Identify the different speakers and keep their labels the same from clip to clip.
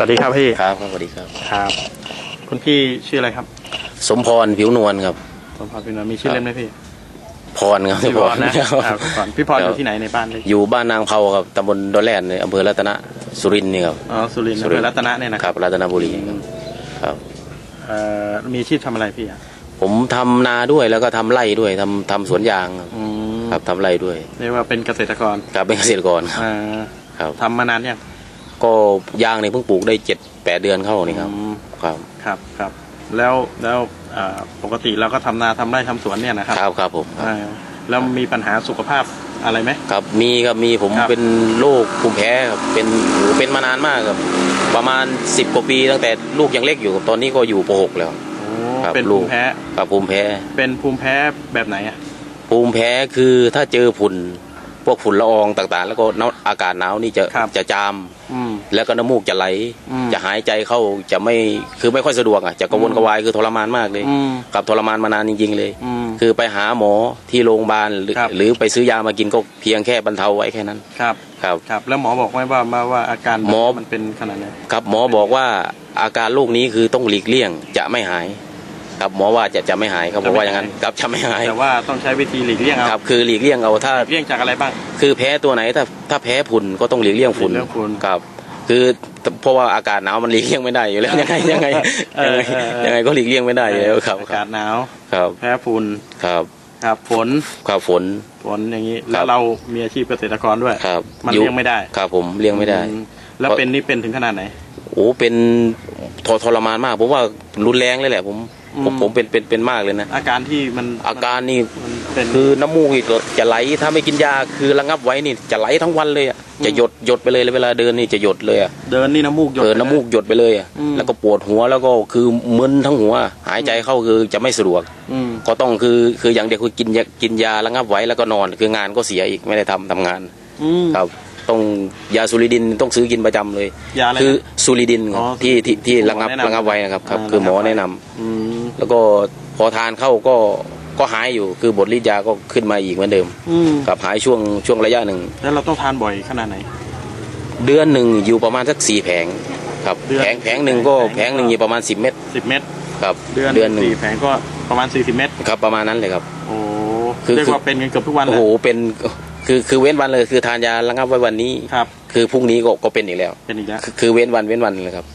Speaker 1: วัสดีครับพี่
Speaker 2: ครับสวัสดีครับ
Speaker 1: ครับ คุณพี่ชื่ออะไรครับ
Speaker 2: สมพรผิวนวลครับ
Speaker 1: สมพรพินวลมีชื่อเล่นไหมพี่
Speaker 2: พรครับ
Speaker 1: พี่พรนะครับพรพี่พรอยู่ที่ไหนในบ้านเลย
Speaker 2: อยู่บ้านนางเผาครับตำบลดอนแล่นในอำเภอรัตนสุรินทร์นี่ครับ
Speaker 1: อ๋อสุรินทร์
Speaker 2: สุ
Speaker 1: อำ
Speaker 2: ริ
Speaker 1: เภ
Speaker 2: นทร์
Speaker 1: อรัตนะเนี่ยนะ
Speaker 2: ค
Speaker 1: ค
Speaker 2: รั
Speaker 1: รั
Speaker 2: บบรัตนบุรีครับครับ
Speaker 1: เอ่อมีอาชีพทำอะไรพี่อะ
Speaker 2: ผมทำนาด้วยแล้วก็ทำไร่ด้วยทำทำสวนยางครับ
Speaker 1: อืม
Speaker 2: ครับทำไร่ด้วย
Speaker 1: เรียกว่าเป็นเกษตรกร
Speaker 2: ครับเป็นเกษตรกรครับ
Speaker 1: อ่า
Speaker 2: ครับ
Speaker 1: ทำมานานยัง
Speaker 2: ก็ยางเนี่ยเพิ่งปลูกได้เจ็ดแปดเดือนเข้านี่ครับ
Speaker 1: อืม
Speaker 2: ครับ
Speaker 1: ครับครับแล้วแล้วอ่าปกติเราก็ทำนาทำไร่ทำสวนเนี่ยนะครับ
Speaker 2: ครับครับผมครับ
Speaker 1: อ่าแล้วมีปัญหาสุขภาพอะไรไหม
Speaker 2: ครับมีครับมีผม
Speaker 1: ครับ
Speaker 2: เป็นโรคภูมิแพ้ครับเป็นโหเป็นมานานมากครับ ประมาณสิบกว่าปีตั้งแต่ลูกยังเล็กอยู่ครับตอนนี้ก็อยู่ป .6 แล้ว
Speaker 1: โอ้
Speaker 2: ครับ
Speaker 1: เป็น
Speaker 2: ลู
Speaker 1: ภู
Speaker 2: ก
Speaker 1: มิแพ้
Speaker 2: ครับภูมิแพ้
Speaker 1: เป็นภูมิแพ้แบบไหนอะ
Speaker 2: ภูมิแพ้คือถ้าเจอฝุ่นพวกฝุ่นละอองต่างๆ แล้วก็น้ำอากาศหนาวนี่จะจะจาม
Speaker 1: อืม
Speaker 2: แล้วก็น้ำมูกจะไหล
Speaker 1: อืม
Speaker 2: จะหายใจเข้าจะไม่คือไม่ค่อยสะดวกอะจะกระวนกระวายคือทรมานมากเลย
Speaker 1: อืม
Speaker 2: กับทรมานมานานจริง ๆ เลย
Speaker 1: อืม
Speaker 2: คือไปหาหมอที่โรงพยาบาลหรือ
Speaker 1: ครับ
Speaker 2: หรือไปซื้อยามากินก็เพียงแค่บรรเทาไว้แค่นั้น
Speaker 1: ครับ
Speaker 2: ครับ
Speaker 1: ครับแล้วหมอบอกไหมว่ามาว่าอาการ
Speaker 2: หมอ
Speaker 1: มันเป็นขนาดไหน
Speaker 2: ครับหมอบอกว่าอาการโรคนี้คือต้องหลีกเลี่ยงจะไม่หายครับหมอว่าจะจะไม่หายเขาบอกว่าอย่างนั้นครับจะไม่หาย
Speaker 1: แต่ว่าต้องใช้วิธีหลีกเลี่ยงเอา
Speaker 2: ครับคือหลีกเลี่ยงเอาถ้า
Speaker 1: หลีกเลี่ยงจากอะไรบ้าง
Speaker 2: คือแพ้ตัวไหนถ้าถ้าแพ้ฝุ่นก็ต้องหลีกเลี่ยงฝุ่น
Speaker 1: หลีกเลี่ยงฝุ่น
Speaker 2: ครับ คือเพราะว่าอากาศหนาวมันหลีกเลี่ยงไม่ได้อยู่แล้วยังไงยังไง
Speaker 1: เอ
Speaker 2: ยัง
Speaker 1: อ
Speaker 2: ไง
Speaker 1: เออเออ
Speaker 2: ยังไงก็หลีกเลี่ยงไม่ได้อยู่แล้วครับ
Speaker 1: อา
Speaker 2: ครั
Speaker 1: กา
Speaker 2: บ
Speaker 1: ศหนาว
Speaker 2: ครับ
Speaker 1: แพ้ฝุ่น
Speaker 2: ครับ
Speaker 1: ครับฝน
Speaker 2: ครับฝน
Speaker 1: ฝนอย่างนี้
Speaker 2: ครั
Speaker 1: แล้ว
Speaker 2: บ
Speaker 1: เรามีอาชีพเกษตรกรด้วย
Speaker 2: ครับ
Speaker 1: มัน
Speaker 2: อยู่
Speaker 1: เลี่ยงไม่ได้
Speaker 2: ครับผมเลี่ยงไม่ได้
Speaker 1: อืแล้วเป็นนี่เป็นถึงขนาดไหน
Speaker 2: โอ้เป็นทรทรมานมากผมว่ารุนแรงเลยแหละผม ผม
Speaker 1: อืม
Speaker 2: ผมเป็นเป็นเป็นมากเลยนะ
Speaker 1: อาการที่มัน
Speaker 2: อาการนี่
Speaker 1: มันเป็น
Speaker 2: คือน้ำมูกนี่ก็จะไหลถ้าไม่กินยาคือระงับไว้นี่จะไหลทั้งวันเลยอะ
Speaker 1: อืม
Speaker 2: จะหยดหยดไปเลยเวลาเดินนี่จะหยดเลยอะ
Speaker 1: เดินนี่น้ำมูกหยด
Speaker 2: เออ
Speaker 1: ไปลย
Speaker 2: น้ำมูกหยดไปเลยอะ
Speaker 1: อืม
Speaker 2: แล้วก็ปวดหัวแล้วก็คือมึนทั้งหัว หายใจเข้าคือจะไม่สะดวก
Speaker 1: อืม
Speaker 2: ก็ต้องคือคืออย่างเดียวคือกินยากินยาระงับไว้แล้วก็นอน คืองานก็เสียอีกไม่ได้ทำทำงาน
Speaker 1: อืม
Speaker 2: ครับต้องยาซูริดินต้องซื้อกินประจำเลย
Speaker 1: ยาอะไรนะ
Speaker 2: คือซูริดินครับ
Speaker 1: อ๋อ
Speaker 2: ที่ที่ที่
Speaker 1: หมอ
Speaker 2: ระงับ
Speaker 1: แนะนำ
Speaker 2: ระงับไว้นะครับครับ
Speaker 1: อ่า
Speaker 2: คือหมอ
Speaker 1: ระงับไว้
Speaker 2: แนะนำ
Speaker 1: อืม
Speaker 2: แล้วก็พอทานเข้าก็ก็หายอยู่คือบทฤทธิ์ยาก็ขึ้นมาอีกเหมือนเดิม
Speaker 1: อืม
Speaker 2: ครับหายช่วงช่วงระยะหนึ่ง
Speaker 1: แล้วเราต้องทานบ่อยขนาดไหน
Speaker 2: เดือนหนึ่งอยู่ประมาณสักสี่แผงครับ
Speaker 1: เดือน
Speaker 2: แผงแผงหนึ่งก็
Speaker 1: แผ
Speaker 2: แผ
Speaker 1: ง
Speaker 2: งหนึ่งอยู่ประมาณสิบเม็ด
Speaker 1: สิบเม็ด
Speaker 2: ครับ
Speaker 1: เดือน
Speaker 2: เดือนหนึ่ง
Speaker 1: สี่แผงก็ประมาณสี่สิบเม็ด
Speaker 2: ครับประมาณนั้นเลยครับ
Speaker 1: โอ้
Speaker 2: คือ
Speaker 1: เรียก
Speaker 2: คือ
Speaker 1: ว่าเป็นกันเกือบทุกวัน
Speaker 2: โอ้
Speaker 1: แหละ
Speaker 2: โหเป็นคือคือเว้นวันเลยคือทานยาระงับไว้วันนี้
Speaker 1: ครับ
Speaker 2: คือพรุ่งนี้ก็ก็เป็นอีกแล้ว
Speaker 1: เป็นอีกแล้ว
Speaker 2: คือคือเว้นวันเว้นวันเลยครับ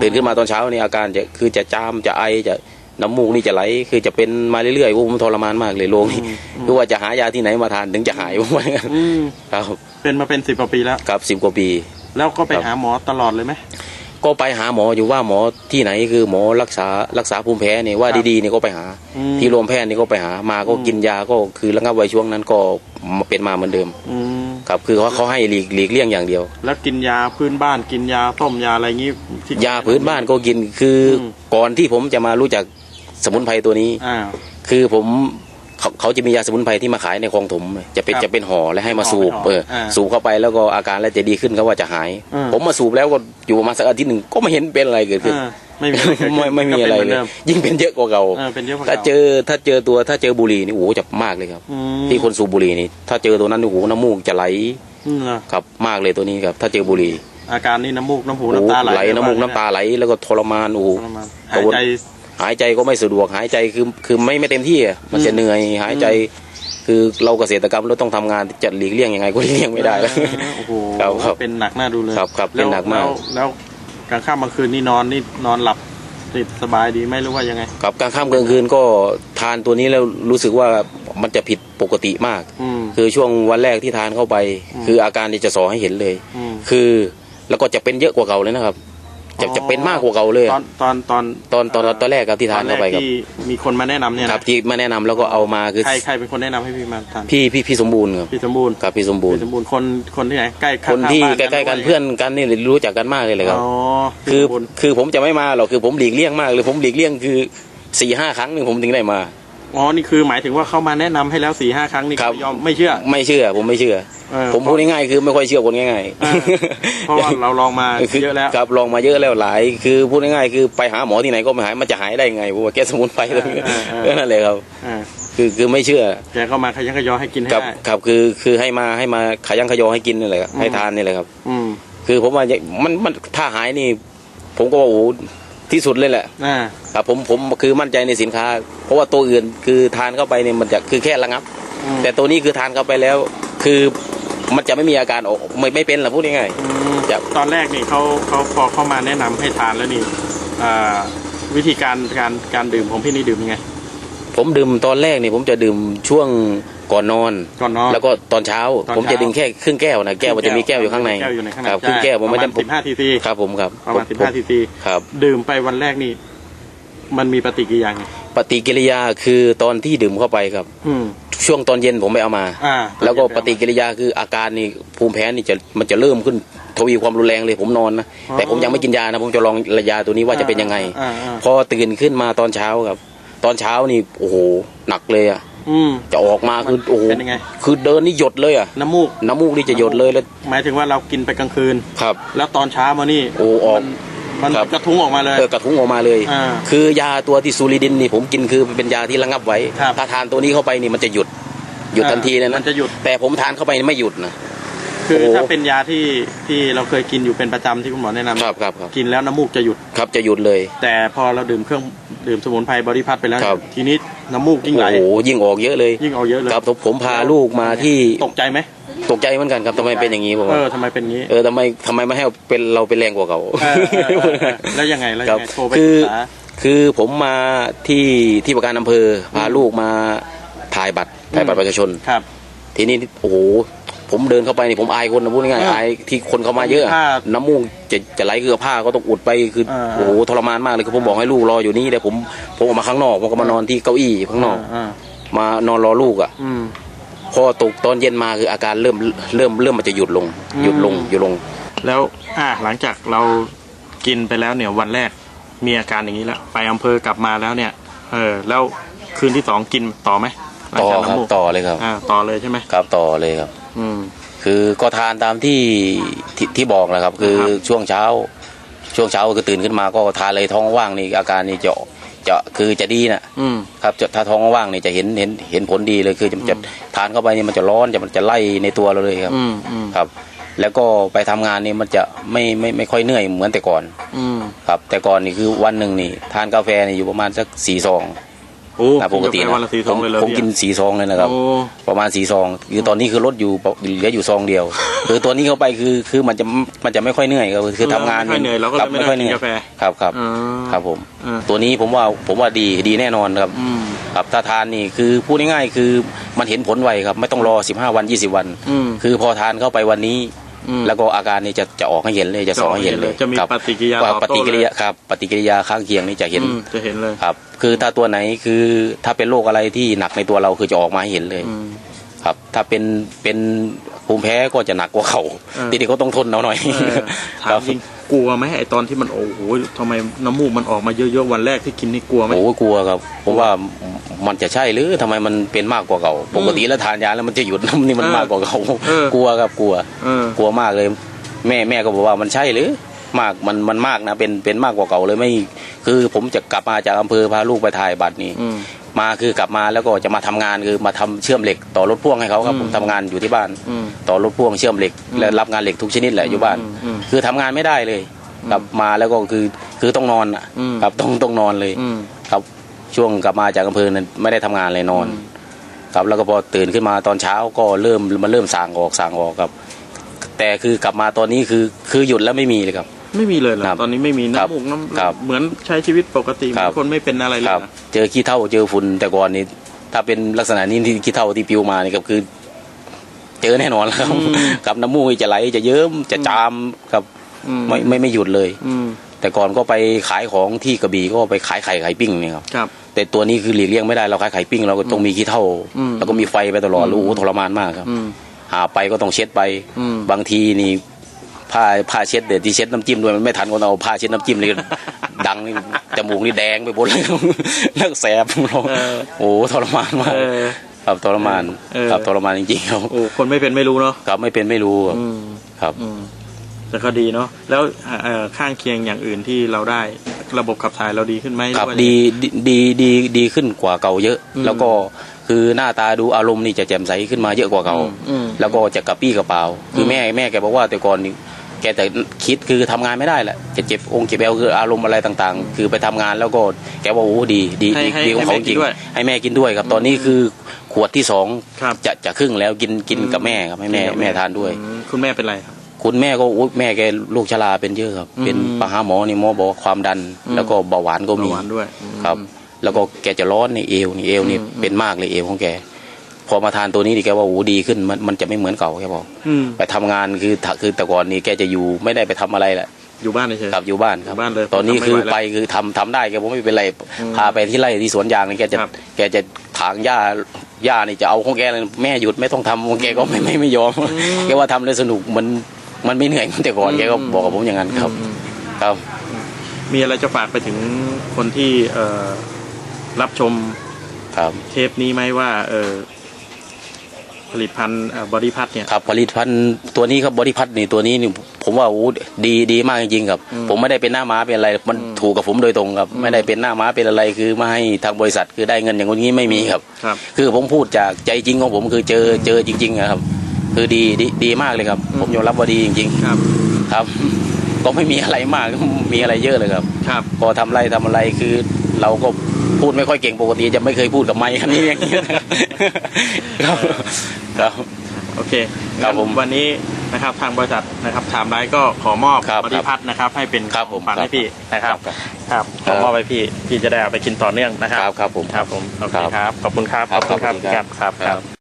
Speaker 2: ตื่นขึ้นมาตอนเช้านี่อาการจะคือจะจามจะไอจะ น้ำมูกนี่จะไหลคือจะเป็นมาเรื่อยๆผมทรมานมากเลยโรคนี้
Speaker 1: อืมอืม
Speaker 2: คือว่าจะหายาที่ไหนมาทานถึงจะหายผมว่าอย่างนั้น
Speaker 1: อืม
Speaker 2: ครับ
Speaker 1: เป็นมาเป็นสิบกว่าปีแล้ว
Speaker 2: ครับสิบกว่าปี
Speaker 1: แล้วก็ไป
Speaker 2: ครับ
Speaker 1: หาหมอตลอดเลยไหม
Speaker 2: ก็ไปหาหมออยู่ว่าหมอที่ไหนคือหมอรักษารักษาภูมิแพ้เนี่ยว่า
Speaker 1: ครับ
Speaker 2: ดีๆนี่ก็ไปหา
Speaker 1: อืม
Speaker 2: ที่โรงแพทย์นี่ก็ไปหามาก็
Speaker 1: อืม
Speaker 2: กินยาก็คือระงับไว้ช่วงนั้นก็มาเป็นมาเหมือนเดิม
Speaker 1: อืม
Speaker 2: ครับคือเขาเขาให้หลีกหลีกเลี่ยงอย่างเดียว
Speaker 1: แล้วกินยาพื้นบ้านกินยาต้มยาอะไรงี้ที่
Speaker 2: ยาพื้นบ้านก็กินคืออ
Speaker 1: ม
Speaker 2: ก่อนที่ผมจะมารู้จัก สมุนไพรตัวนี้
Speaker 1: อ่า
Speaker 2: คือผมเขาเขาจะมียาสมุนไพรที่มาขายในคลองถมจะเป็น
Speaker 1: ครับ
Speaker 2: จะเป็นห่อและให้มาสูบ
Speaker 1: ห่อ
Speaker 2: เออ
Speaker 1: อ่า
Speaker 2: สูบเข้าไปแล้วก็อาการแล้วจะดีขึ้นเขาว่าจะหาย
Speaker 1: อืม
Speaker 2: ผมมาสูบแล้วก็อยู่ประมาณสักอาทิตย์หนึ่งก็ไม่เห็นเป็นอะไรเกิดขึ้น
Speaker 1: อ่าไม่มีอะไรเกิดขึ้น
Speaker 2: ไม่ไม่มีอะไร
Speaker 1: ก็ป็นห
Speaker 2: เล
Speaker 1: น
Speaker 2: ย
Speaker 1: ดิม
Speaker 2: ยิ่งเป็นเยอะกว่าเก่า
Speaker 1: เออเป็นเยอะกว่า
Speaker 2: ถ้า
Speaker 1: เก่า
Speaker 2: เจอถ้าเจอตัวถ้าเจอบุหรี่นี่โอ้โหจะมากเลยครับ
Speaker 1: อืม
Speaker 2: ที่คนสูบบุหรี่นี่ถ้าเจอตัวนั้นโอ้โหน้ำมูกจะไหล
Speaker 1: อืมเหรอ
Speaker 2: ครับมากเลยตัวนี้ครับถ้าเจอบุหรี่
Speaker 1: อาการนี่น้ำมูกน้ำหู
Speaker 2: โอ้โห
Speaker 1: น้ำตาไหล
Speaker 2: ไหลน้ำมูกน้ำตาไหลแล้วก็ทรมานโอ้โห
Speaker 1: ทรมาน
Speaker 2: กระ
Speaker 1: หาย
Speaker 2: วน
Speaker 1: ใจ
Speaker 2: หายใจก็ไม่สะดวกหายใจคือคือไม่ไม่เต็มที่อะมันจะ
Speaker 1: อืม
Speaker 2: เหนื่อยหายใจ คือเราเกษตรกรรมเราต้องทำงานจะหลีกเลี่ยงยังไงก็หลีกเลี่ยงไม่ได้แล้ว
Speaker 1: เออโอ้โห
Speaker 2: ครับครับ
Speaker 1: เป็นหนักหน้าดูเลย
Speaker 2: ครับครับ
Speaker 1: แล้ว
Speaker 2: เป็นหนักมาก
Speaker 1: แล้วแล้วกลางค่ำกลางคืนนี่นอนนี่นอนหลับติดสบายดีไหมหรือว่ายังไง
Speaker 2: กับกลางค่ำกลางคืนก็ทานตัวนี้แล้วรู้สึกว่ามันจะผิดปกติมาก
Speaker 1: อืม
Speaker 2: คือช่วงวันแรกที่ทานเข้าไป
Speaker 1: อืม
Speaker 2: คืออาการนี่จะสอให้เห็นเลย
Speaker 1: อืม
Speaker 2: คือแล้วก็จะเป็นเยอะกว่าเก่าเลยนะครับ จะ
Speaker 1: อ๋อ
Speaker 2: จะเป็นมากกว่าเก่าเลย
Speaker 1: ตอนตอนตอน
Speaker 2: ตอนตอนตอนแรกครับที่ทานเข้าไป
Speaker 1: ตอ
Speaker 2: ครับ
Speaker 1: ที่มีคนมาแนะนำเนี่ย
Speaker 2: ค
Speaker 1: นะ
Speaker 2: รับที่มาแนะนำแล้วก็เอามาคือ
Speaker 1: ใครใครเป็นคนแนะนำให้พี่มาทาน
Speaker 2: พี่พี่พี่สมบูรณ์ครับ
Speaker 1: พี่สมบูรณ์
Speaker 2: ครับพี่สมบูร
Speaker 1: พี่
Speaker 2: ณ์
Speaker 1: สมบูรณ์คนคนที่ไหนใกล้
Speaker 2: ค
Speaker 1: ข้าง
Speaker 2: น
Speaker 1: ๆ
Speaker 2: ที่
Speaker 1: บ้
Speaker 2: ใกล้ๆกันเพื่อนกันนี่รู้จักกันมากเลยเลยครับ
Speaker 1: อ๋อ
Speaker 2: คือ
Speaker 1: พี่สมบูรณ์
Speaker 2: คือผมจะไม่มาหรอกคือผมหลีกเลี่ยงมากเลยผมหลีกเลี่ยงคือสี่ห้าครั้งหนึ่งผมถึงได้มา
Speaker 1: อ๋อนี่คือหมายถึงว่าเขามาแนะนำให้แล้วสี่ห้าครั้งนี่
Speaker 2: ครับ
Speaker 1: ยอมไม่เชื่อ
Speaker 2: ไม่เชื่อ ผมไม่เชื่อ
Speaker 1: เออ
Speaker 2: ผมพูดง่ายๆคือไม่ค่อยเชื่อคนง่าย
Speaker 1: เออเพราะว่าเราลองมา
Speaker 2: คือ
Speaker 1: เยอะแล้ว
Speaker 2: ครับลองมาเยอะแล้วหลาย คือพูดง่ายๆคือไปหาหมอที่ไหนก็ไม่หายมันจะหายได้ไงผมว่าแกสมุนไพรตรงนี้
Speaker 1: เออเออ
Speaker 2: ก็นั่นเลยครับ
Speaker 1: อ่า
Speaker 2: คือคือไม่เชื่อ
Speaker 1: แกก็มาขยันขยอให้กินให้
Speaker 2: ครับ
Speaker 1: ได้
Speaker 2: ครับคือคือให้มาให้มาขยันขยอให้กินนี่แหละครับ
Speaker 1: อืม
Speaker 2: ให้ทานนี่แหละครับ
Speaker 1: อืม
Speaker 2: คือผมว่ามันมันถ้าหายนี่ ผมก็ว่าโอ้โห ที่สุดเลยแหละ
Speaker 1: อ่า
Speaker 2: ครับผมผมคือมั่นใจในสินค้า เพราะว่าตัวอื่นคือทานเข้าไปเนี่ยมันจะคือแค่ระงับ
Speaker 1: อืม
Speaker 2: แต่ตัวนี้คือทานเข้าไปแล้ว คือมันจะไม่มีอาการออกไม่ไม่เป็นหรอพูดง่าย
Speaker 1: อืม
Speaker 2: ครับ
Speaker 1: ตอนแรกนี่เขาเขาพอเข้ามาแนะนำให้ทานแล้วนี่อ่าวิธีการการการดื่มของพี่นี่ดื่มยังไง
Speaker 2: ๆผมดื่มตอนแรกนี่ผมจะดื่มช่วง ก่อนนอน
Speaker 1: ก่อนนอน
Speaker 2: แล้วก็ตอนเช้า
Speaker 1: ตอนเช้า
Speaker 2: ผมจะดื่มแค่ครึ่งแก้วนะแก้วมันจะมีแก้วอยู่ข้างใน
Speaker 1: แก้วอยู่ในข้างใน
Speaker 2: ครับครึ่งแก้วผมไม่
Speaker 1: ประ
Speaker 2: จะ
Speaker 1: มาณสิบห้าทีซี
Speaker 2: ครับผมครับ
Speaker 1: ประมาณ
Speaker 2: ผ
Speaker 1: สิบห้าทีซี
Speaker 2: ครับ
Speaker 1: ดื่มไปวันแรกนี่มันมีปฏิกิริยาไง
Speaker 2: ปฏิกิริยาคือตอนที่ดื่มเข้าไปครับ
Speaker 1: อืม
Speaker 2: ช่วงตอนเย็นผมไปเอามา
Speaker 1: อ่า
Speaker 2: แล้วก็ปฏิกิริยาคืออาการนี่ภูมิแพ้นี่จะมันจะเริ่มขึ้นทวีความรุนแรงเลยผมนอนนะแต่ผมยังไม่กินยานะผมจะลองระยาตัวนี้ว่าจะเป็นยังไง
Speaker 1: อ่าอ่า
Speaker 2: พอตื่นขึ้นมาตอนเช้าครับ ตอนเช้านี่โอ้โหหนักเลยอะ
Speaker 1: อืม
Speaker 2: จะออกมาคือโอ้โห
Speaker 1: เป็นยังไง
Speaker 2: คือเดินนี่หยดเลยอะ
Speaker 1: น้ำมูก
Speaker 2: น้ำมูกนี่จะหยดเลยแล้ว
Speaker 1: หมายถึงว่าเรากินไปกลางคืน
Speaker 2: ครับ
Speaker 1: แล้วตอนเช้ามานี่
Speaker 2: โอ้ออก
Speaker 1: มัน
Speaker 2: ครับ
Speaker 1: กระทุ้งออกมาเลย
Speaker 2: เออกระทุ้งออกมาเลย
Speaker 1: อ่า
Speaker 2: คือยาตัวที่ซูริดินนี่ผมกินคือเป็นยาที่ระงับไว้
Speaker 1: ครับ
Speaker 2: ถ้าทานตัวนี้เข้าไปนี่มันจะหยุด หยุดทันทีเลย
Speaker 1: มั
Speaker 2: นะ
Speaker 1: นจะหยุด
Speaker 2: แต่ผมทานเข้าไปไม่หยุดนะ
Speaker 1: คือ
Speaker 2: โอ้โห
Speaker 1: ถ้าเป็นยาที่ที่เราเคยกินอยู่เป็นประจำที่คุณหมอแนะนำ
Speaker 2: ครับครับครับ
Speaker 1: กินแล้วน้ำมูกจะหยุด
Speaker 2: ครับจะหยุดเลย
Speaker 1: แต่พอเราดื่มเครื่องดื่มสมุนไพรบริพัทไปแล้ว
Speaker 2: ครับ
Speaker 1: ทีนี้ น้ำมูกยิ่งไหล
Speaker 2: โอ้โหยิ่งออกเยอะเลย
Speaker 1: ยิ่งเอาเยอะเลย
Speaker 2: ครับผมผมพาลูกมาที่
Speaker 1: ตกใจไหม
Speaker 2: ตกใจเหมือนกันครับทำไมเป็นอย่างนี้ผม
Speaker 1: เอ
Speaker 2: ว่า
Speaker 1: อทำไมเป็นงี้
Speaker 2: เออทำไมทำไมไม่ให้เป็นเราเป็นแรงกว่าเขา
Speaker 1: เออเออเออเออแล้วยังไงแล้ว
Speaker 2: ค
Speaker 1: ยั
Speaker 2: รับ
Speaker 1: งไงโทรไป
Speaker 2: คื
Speaker 1: ป
Speaker 2: อ
Speaker 1: รึกษา
Speaker 2: คือผมมาที่ที่ประการอำเภอพาลูกมาถ่ายบัตรถ่ายบัตรประชาชน
Speaker 1: ครับ
Speaker 2: ทีนี้โอ้โห ผมเดินเข้าไปนี่ผมอายคนนะพูดง่าย
Speaker 1: เออ
Speaker 2: ๆอายที่คนเข้ามาเยอะ
Speaker 1: ผ้า
Speaker 2: น้ำมูกจะจะไหลคือผ้าก็ต้องอุดไปคือ
Speaker 1: เออ
Speaker 2: โอ้โหทรมานมากเลยคือผมบอกให้ลูกรออยู่นี่แต่ผมผมออกมาข้างนอกผมก็มานอนที่เก้าอี้ข้างนอก
Speaker 1: อ่ามา
Speaker 2: นอนรอลูกอะ
Speaker 1: อืม
Speaker 2: พอตกตอนเย็นมาคืออาการเริ่มเริ่มเริ่มมันจะหยุดลง
Speaker 1: อืม
Speaker 2: หยุดลงหยุดลง
Speaker 1: แล้วอ่าหลังจากเรากินไปแล้วเนี่ยวันแรกมีอาการอย่างนี้แล้วไปอำเภอกลับมาแล้วเนี่ย เออแล้วคืนที่สองกินต่อไหมหลัง
Speaker 2: ต่อ
Speaker 1: จาก
Speaker 2: ครับ
Speaker 1: น้ำมูก
Speaker 2: ต่อเลยครับ
Speaker 1: อ่าต่อเลยใช่ไหม
Speaker 2: ครับต่อเลยครับ
Speaker 1: อืม
Speaker 2: คือก็ทานตามที่ที่ที่บอกแหละครับ คือ
Speaker 1: ครับ
Speaker 2: ช่วงเช้า ช่วงเช้าก็ตื่นขึ้นมาก็ทานเลยท้องว่างนี่อาการนี่จะจะคือจะดีนะ
Speaker 1: อืม
Speaker 2: ครับจะถ้าท้องว่างนี่จะเห็นเห็นเห็นผลดีเลยคือจะจะทานเข้าไปนี่มันจะร้อนจะมันจะไล่ในตัวเราเลยครับ
Speaker 1: อืมอืม
Speaker 2: ครับ แล้วก็ไปทำงานนี่มันจะไม่ไม่ไม่ค่อยเหนื่อยเหมือนแต่ก่อน
Speaker 1: อืม
Speaker 2: ครับ แต่ก่อนนี่คือวันหนึ่งนี่ ทานกาแฟนี่อยู่ประมาณสักสี่ซอง
Speaker 1: โอ้
Speaker 2: นะปกติ
Speaker 1: น
Speaker 2: นะ
Speaker 1: วันละสี่สองเลยเหรอ
Speaker 2: ผม
Speaker 1: พี่
Speaker 2: กินสีซองเลยนะครับ
Speaker 1: โอ้
Speaker 2: ประมาณสีซองคือตอนนี้คือลดอยู่เหลืออยู่ซองเดียว คือตัวนี้เข้าไปคือคือมันจะมันจะไม่ค่อยเหนื่อยครับคือทำงาน
Speaker 1: ไม่ค่อยเหนื่อยเราก็
Speaker 2: ครับ
Speaker 1: เลยไม่
Speaker 2: ไม่ค่อย
Speaker 1: ได้
Speaker 2: เห
Speaker 1: กิ
Speaker 2: นื่อย
Speaker 1: นกาแฟ
Speaker 2: ครับครับ
Speaker 1: อ่า
Speaker 2: ครับผม
Speaker 1: อ่า
Speaker 2: ตัวนี้ผมว่าผมว่าดีดีแน่นอนครับ
Speaker 1: อืม
Speaker 2: ครับถ้าทานนี่คือพูดง่ายๆคือมันเห็นผลไวครับ ไม่ต้องรอ 15 วัน 20 วัน
Speaker 1: อืม
Speaker 2: คือพอทานเข้าไปวันนี้
Speaker 1: อืม
Speaker 2: แล้วก็อาการนี่จะจะออกให้เห็นเลยจะสอให้เห็นเลย
Speaker 1: จะมี
Speaker 2: ครับ
Speaker 1: ปฏิกิริยา
Speaker 2: ว่า
Speaker 1: ตอบ
Speaker 2: ป
Speaker 1: โต้
Speaker 2: ฏิกิริยา
Speaker 1: เลย
Speaker 2: ครับปฏิกิริยาข้างเคียงนี่จะเห็น
Speaker 1: อืมจะเห็นเลย
Speaker 2: ครับ คือถ้าตัวไหนคือถ้าเป็นโรคอะไรที่หนักในตัวเราคือจะออกมาให้เห็นเลย
Speaker 1: อืม
Speaker 2: ครับ ถ้าเป็นเป็น ภูมิแพ้ก็จะหนักกว่าเขา
Speaker 1: เออ
Speaker 2: ทีนี้เขาต้องทนเอาหน่อย
Speaker 1: เออถา
Speaker 2: ครั
Speaker 1: ม
Speaker 2: บ
Speaker 1: จริงกลัวไหมไอตอนที่มันโอ้โหทำไมน้ำมูกมันออกมาเยอะๆวันแรกที่กินนี่กลัวไหม
Speaker 2: โอ้กลัวครับผมว่ามันจะใช่หรือทำไมมันเป็นมากกว่าเก่าปกติแล้วทานยาแล้วมันจะหยุดนี่มัน
Speaker 1: เออ
Speaker 2: มากกว่าเก่า
Speaker 1: เออก
Speaker 2: ลัวครับกลัว
Speaker 1: เออ
Speaker 2: กลัวมากเลย แม่แม่ก็บอกว่ามันใช่หรือมากมันมันมากนะเป็นเป็นมากกว่าเก่าเลยไม่ คือผมจะกลับมาจากอำเภอพาลูกไปถ่ายบัตรนี่
Speaker 1: อื ม
Speaker 2: มาคือกลับมาแล้วก็จะมาทำงานคือมาทำเชื่อมเหล็ก ต่อรถพ่วงให้เขาครับ
Speaker 1: อืม
Speaker 2: ผมทำงานอยู่ที่บ้าน
Speaker 1: อืม
Speaker 2: ต่อรถพ่วงเชื่อมเหล็ก
Speaker 1: อืม
Speaker 2: และรับงานเหล็กทุกชนิดแหละอยู่บ้าน
Speaker 1: อืมอืม
Speaker 2: คือทำงานไม่ได้เลยกลับมาแล้วก็คือคือต้องนอนอะ
Speaker 1: อืม
Speaker 2: ครับต้องต้องนอนเลย
Speaker 1: อืม
Speaker 2: ครับช่วงกลับมาจากอำเภอนั้นไม่ได้ทำงานเลยนอน
Speaker 1: อืม
Speaker 2: ครับแล้วก็พอตื่นขึ้นมาตอนเช้าก็เริ่มมันเริ่มสางออกสางออกครับ แต่คือกลับมาตอนนี้คือคือหยุดแล้วไม่มีเลยครับ
Speaker 1: ไม่มีเลยเหรอ
Speaker 2: ครับ
Speaker 1: ตอนนี้ไม่มี
Speaker 2: ครับ
Speaker 1: น้ำมูกน้ำ
Speaker 2: ครับ
Speaker 1: เหมือนใช้ชีวิตปกติเห
Speaker 2: ค
Speaker 1: มื
Speaker 2: รั
Speaker 1: อบนคนไม่เป็นอะไรเลย
Speaker 2: ครับ
Speaker 1: เหรอ
Speaker 2: เจอขี้เท่าเจอฝุ่นแต่ก่อนนี้ถ้าเป็นลักษณะนี้ที่ขี้เท่าที่ปลิวมานี่ก็คือ เจอแน่นอนแล้วครับ
Speaker 1: อืม
Speaker 2: กับน้ำมูกจะไหลจะเยิ้มจะจามครับ
Speaker 1: อื
Speaker 2: ไม่ไม่ไม่หยุดเลย
Speaker 1: อืม
Speaker 2: แต่ก่อนก็ไปขายของที่กระบี่ก็ไปขายไข่ไข่ปิ้งเนี่ยครับ
Speaker 1: ครับ
Speaker 2: แต่ตัวนี้คือหลีกเลี่ยงไม่ได้เราขายไข่ปิ้งเราก็ต้องมีขี้เท่า
Speaker 1: อืม
Speaker 2: แล้วก็มีไฟไปตลอด
Speaker 1: อืม
Speaker 2: โอ้โหทรมานมากครับ
Speaker 1: อืม
Speaker 2: หาไปก็ต้องเช็ดไป
Speaker 1: อืม
Speaker 2: บางทีนี่ ผ้าผ้าเช็ดเด็ดที่เช็ดน้ำจิ้มด้วยมันไม่ทันก็เอาผ้าเช็ดน้ำจิ้มนี่ดังนี่จมูกนี่แดงไปหมดเลยแล้วก็แสบ
Speaker 1: เออ
Speaker 2: โอ้โหทรมานมาก
Speaker 1: เออ
Speaker 2: ครับทรมาน
Speaker 1: เออ
Speaker 2: ครับทรมานจริงๆครับ
Speaker 1: โอ้คนไม่เป็นไม่รู้เนาะ
Speaker 2: ครับไม่เป็นไม่รู้ครับ
Speaker 1: อืม
Speaker 2: ครับ
Speaker 1: อืมแต่ก็ดีเนาะแล้วเอ่อข้างเคียงอย่างอื่นที่เราได้ระบบขับถ่ายเราดีขึ้นไหมห
Speaker 2: ค
Speaker 1: อ
Speaker 2: รับ
Speaker 1: ว่า
Speaker 2: ดีดีดีดีดีขึ้นกว่าเก่าเยอะ
Speaker 1: อืม
Speaker 2: แล้วก็คือหน้าตาดูอารมณ์นี่จะแจ่มใสขึ้นมาเยอะกว่าเก่า
Speaker 1: อืม
Speaker 2: แล้วก็จะกระปี้กระเป๋าคืออ
Speaker 1: ม
Speaker 2: แม่แม่แกบอกว่าแต่ก่อนนี่ แกแต่คิดคือทำงานไม่ได้แหละจะเจ็บองค์เจ็บเอวคืออารมณ์อะไรต่างๆ คือไปทำงานแล้วก็แกว่าโอ้ดีดี
Speaker 1: ให้
Speaker 2: ดี
Speaker 1: ให้
Speaker 2: ดีของ
Speaker 1: ให้
Speaker 2: เขา
Speaker 1: แม่
Speaker 2: จ
Speaker 1: กิ
Speaker 2: ริ
Speaker 1: น
Speaker 2: ง
Speaker 1: ด้วย
Speaker 2: ให้แม่กินด้วยครับตอนนี้คือขวดที่สอง
Speaker 1: ครับ
Speaker 2: จะจะครึ่งแล้วกินกินกับแม่ครับให้แม่
Speaker 1: กินกับ
Speaker 2: แม่ทานด้วย
Speaker 1: อืมคุณแม่เป็นไรครับ
Speaker 2: คุณแม่ก็อุ๊ยแม่แกลูกชราเป็นเยอะครับ
Speaker 1: อืม
Speaker 2: เป็นไปหาหมอนี่หมอบอกว่าความดัน
Speaker 1: อืม
Speaker 2: แล้วก็เบาหวานก็มี
Speaker 1: เบาหวานด้วยอืม
Speaker 2: ครับ แล้วก็แกจะร้อนในเอวนี่เอวนี่
Speaker 1: อืม
Speaker 2: เป็นมากเลยเอวของแก พอมาทานตัวนี้ดิแกว่าโอ้ดีขึ้นมันมันจะไม่เหมือนเก่าแกบอก
Speaker 1: อืม
Speaker 2: ไปทำงานคือถ้าคือแต่ก่อนนี่แกจะอยู่ไม่ได้ไปทำอะไรแหละ
Speaker 1: อยู่บ้านเฉย
Speaker 2: กลับอยู่บ้านครับ
Speaker 1: อยู่บ้านเลย
Speaker 2: ตอนนี้
Speaker 1: ทำไม่
Speaker 2: คือ
Speaker 1: ไหวแล้ว
Speaker 2: ไปคือทำทำได้แกบอกไม่เป็นไร
Speaker 1: อืม
Speaker 2: พาไปที่ไร่ที่สวนยางนี่แกจะ
Speaker 1: ครับ
Speaker 2: แกจะถางหญ้าหญ้านี่จะเอาของแกเลยแม่หยุดไม่ต้องทำของแกก็ไม่ไม่ไม่ยอมแกว่าทำเลยสนุกมันมันไม่เหนื่อยเหมือนแต่ก่อนแกก็บอกกับผมอย่างนั้นครับ
Speaker 1: อืม
Speaker 2: ครับ
Speaker 1: มีอะไรจะฝากไปถึงคนที่เอ่อรับชม
Speaker 2: ครับ
Speaker 1: เทปนี้ไหมว่า เออ ผลิตภัณฑ์บอดี้พัทเนี่ย
Speaker 2: ครับผลิตภัณฑ์ตัวนี้ครับบริพัทนี่ตัวนี้นี่ผมว่าโอ้ดีดีมากจริงๆครับ
Speaker 1: อืม
Speaker 2: ผมไม่ได้เป็นหน้าม้าเป็นอะไร มัน
Speaker 1: อืม
Speaker 2: ถูกกับผมโดยตรงครับ ไม่ได้เป็นหน้าม้าเป็นอะไรคือมาให้ทางบริษัทคือได้เงินอย่างนี้ไม่มีครับ
Speaker 1: ครับ
Speaker 2: คือผมพูดจากใจจริงของผมคือเจอเจอจริงๆอะครับ คือดีดีดีมากเลยครับ
Speaker 1: อืม
Speaker 2: ผมยอมรับว่าดีจริง
Speaker 1: ครับ
Speaker 2: ๆครับก็ไม่มีอะไรมากมีอะไรเยอะเลยครับ
Speaker 1: ครับ
Speaker 2: พอทำไรทำอะไรคือเราก็พูดไม่ค่อยเก่งปกติจะไม่เคยพูดกับไมค์คันนี้อย่างนี้ยครับ ครับ
Speaker 1: โอเค
Speaker 2: ครับผม
Speaker 1: วันนี้นะครับทางบริษัทนะครับถามไลฟ์ก็ขอมอบ
Speaker 2: ครับ
Speaker 1: บอดี้พัทนะครับ ให้เป็น
Speaker 2: ครับผม
Speaker 1: ฝันให้พี่นะครับ
Speaker 2: ครับ
Speaker 1: ครับขอมอบให้พี่พี่จะได้เอาไปกินต่อเนื่องนะครับ
Speaker 2: ครับครับผม
Speaker 1: ครับผมโอเค
Speaker 2: ครับ
Speaker 1: ครับขอบคุณครับ
Speaker 2: ครับ
Speaker 1: ขอบคุณครับ
Speaker 2: ขอบคุณครับ
Speaker 1: ครับ
Speaker 2: ครับ